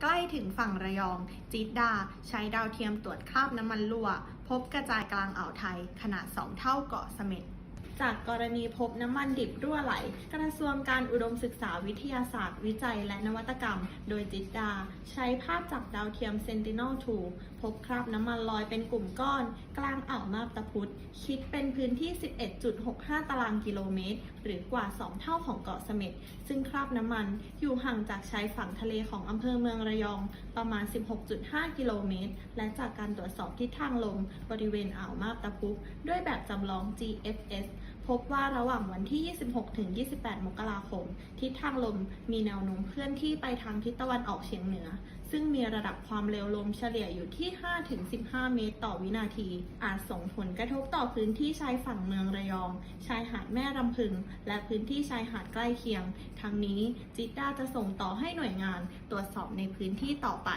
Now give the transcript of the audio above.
ใกล้ถึงฝั่งระยอง จิตดา ใช้ดาวเทียมตรวจคราบน้ำมันรั่ว พบกระจายกลางอ่าวไทยขนาด 2 เท่าเกาะเสม็ด จากกรณีพบน้ำมันดิบรั่วไหล กระทรวงการอุดมศึกษาวิทยาศาสตร์ วิจัยและนวัตกรรม โดยจิตดา ใช้ภาพจากดาวเทียม Sentinel-2 พบคราบน้ำมันลอยเป็นกลุ่มก้อน กลางอ่าวมาบตาพุธคิดเป็นพื้นที่ 11.65 ตารางกิโลเมตร หรือกว่า 2 เท่าของเกาะเสม็ดซึ่งคราบน้ำมันอยู่ห่างจากชายฝั่งทะเลของอำเภอเมืองระยอง ประมาณ 16.5 กิโลเมตร และจากการตรวจสอบทิศทางลม บริเวณอ่าวมาบตาพุธด้วยแบบจำลอง GFS พบว่าระหว่างวันที่ 26 ถึง 28 มกราคม ทิศทางลมมีแนวโน้มเคลื่อนที่ไปทางทิศตะวันออกเฉียงเหนือ ซึ่งมีระดับความเร็วลมเฉลี่ยอยู่ที่ 5 ถึง 15 เมตรต่อวินาที อาจส่งผลกระทบต่อพื้นที่ชายฝั่งเมืองระยอง ชายหาดแม่รำพึง และพื้นที่ชายหาดใกล้เคียง ทั้งนี้จิตดาจะส่งต่อให้หน่วยงานตรวจสอบในพื้นที่ต่อไป